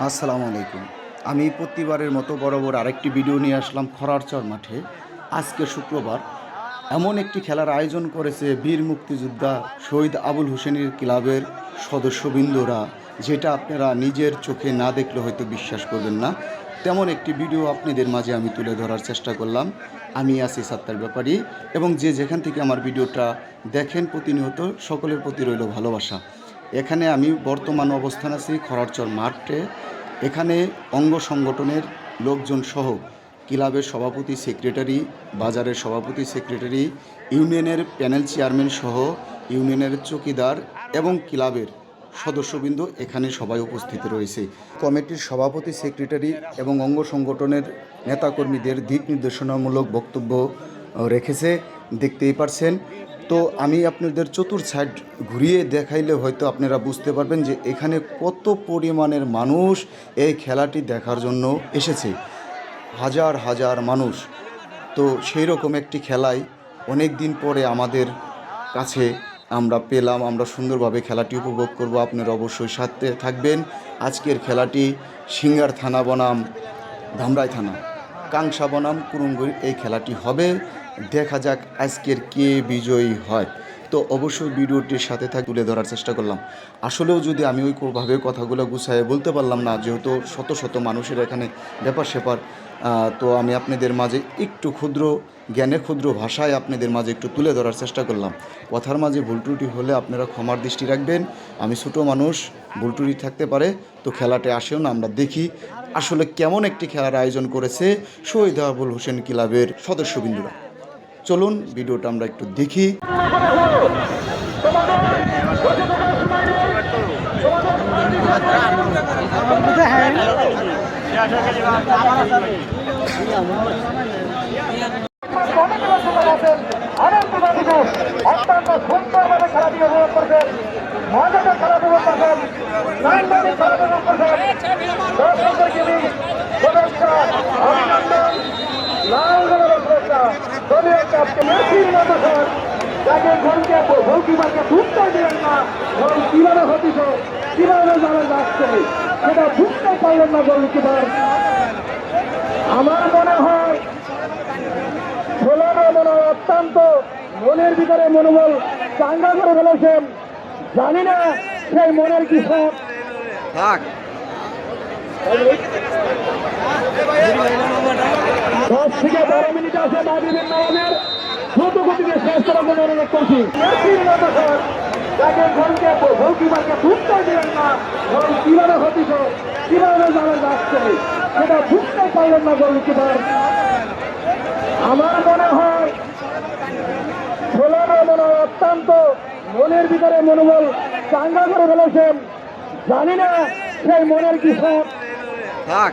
আসসালামু আলাইকুম। আমি প্রতিবারের মতো বরাবর আরেকটি ভিডিও নিয়ে আসলাম খরারচর মাঠে। আজকে শুক্রবার, এমন একটি খেলার আয়োজন করেছে বীর মুক্তিযোদ্ধা শহীদ আবুল হোসেনের ক্লাবের সদস্যবৃন্দরা, যেটা আপনারা নিজের চোখে না দেখলে হয়তো বিশ্বাস করবেন না। তেমন একটি ভিডিও আপনাদের মাঝে আমি তুলে ধরার চেষ্টা করলাম। আমি আছি সাত্তার ব্যাপারী এবং যে যেখান থেকে আমার ভিডিওটা দেখেন প্রতিনিয়ত, সকলের প্রতি রইল ভালোবাসা। এখানে আমি বর্তমান অবস্থান আছি খরারচর মাঠে। এখানে অঙ্গ সংগঠনের লোকজন সহ ক্লাবের সভাপতি, সেক্রেটারি, বাজারের সভাপতি, সেক্রেটারি, ইউনিয়নের প্যানেল চেয়ারম্যান সহ ইউনিয়নের চৌকিদার এবং ক্লাবের সদস্যবৃন্দ এখানে সবাই উপস্থিত রয়েছে। কমিটির সভাপতি, সেক্রেটারি এবং অঙ্গ সংগঠনের নেতাকর্মীদের দিক নির্দেশনামূলক বক্তব্য রেখেছে। দেখতেই পারছেন তো আমি আপনাদের চতুর সাইড ঘুরিয়ে দেখাইলে হয়তো আপনারা বুঝতে পারবেন যে এখানে কত পরিমাণের মানুষ এই খেলাটি দেখার জন্য এসেছে। হাজার হাজার মানুষ। তো সেই রকম একটি খেলায় অনেক দিন পরে আমাদের কাছে আমরা পেলাম। আমরা সুন্দরভাবে খেলাটি উপভোগ করব। আপনারা অবশ্যই সাথে থাকবেন। আজকের খেলাটি সিঙ্গার থানা বনাম, ধামরাই থানা। কাংসা বনাম কুরুঙ্গুর এই খেলাটি হবে। দেখা যাক আজকের কে বিজয়ী হয়। তো অবশ্যই ভিডিওটির সাথে থাক, তুলে ধরার চেষ্টা করলাম। আসলেও যদি আমি ওইভাবে কথাগুলো গুছায় বলতে পারলাম না, যেহেতু শত শত মানুষের এখানে ব্যাপার স্যাপার তো আমি আপনাদের মাঝে একটু ক্ষুদ্র, জ্ঞানে ক্ষুদ্র ভাষায় আপনাদের মাঝে একটু তুলে ধরার চেষ্টা করলাম। কথার মাঝে ভুল ত্রুটি হলে আপনারা ক্ষমার দৃষ্টি রাখবেন। আমি ছোটো মানুষ, ভুল ত্রুটি থাকতে পারে, তো খেলাটা আসেও না, আমরা দেখি। আসলে কেমন একটি খেলার আয়োজন করেছে শহীদ আবুল হোসেন ক্লাবের সদস্যবৃন্দরা। চলুন ভিডিওটা আমরা একটু দেখি। অত্যন্ত সুন্দরভাবে খেলাটি উপভোগ করবেন মজাদার খেলা উপভোগ করবেন নান্দনিক খেলা উপভোগ করবেন দর্শকদেরকে নিয়ে শুভেচ্ছা অভিনন্দন লাল গোলাপের শুভেচ্ছা দলীয় ক্যাপ্টেন মেসির মতো স্যার তাকে ঢুকতে দিলেন না। গোল কীভাবে হতিস? কীভাবে জানা যাচ্ছে? সেটা ঢুকতে পারলেন না গোলকিপার আমার মনে হয় ছেলেরা মনে হয় অত্যন্ত মনের ভিতরে মনোবল চাঙ্গা করে ফেলেছেন। জানি না সেই মনের কি থেকে বারো মিনিট আছে মাগরিবের নামাজের। দ্রুত গতিতে শেষ করার জন্য অনুরোধ করছি। তাকে গোলকে গোলকিপারকে ঢুকতে দিলেন না গোল কীভাবে হতিস কীভাবে জানা যাচ্ছে সেটা ঢুকতে পারলেন না গোলকিপার আমার মনে হয় ছেলেরা মনে হয় অত্যন্ত মনের ভিতরে মনোবল চাঙ্গা করে ফেলেছেন। জানি না সেই মনের কি সব। থাক।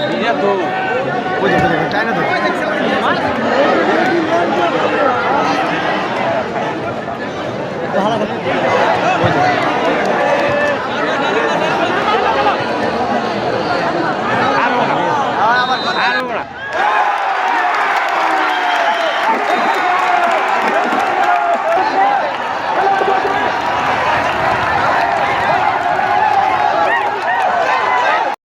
ভিজা তো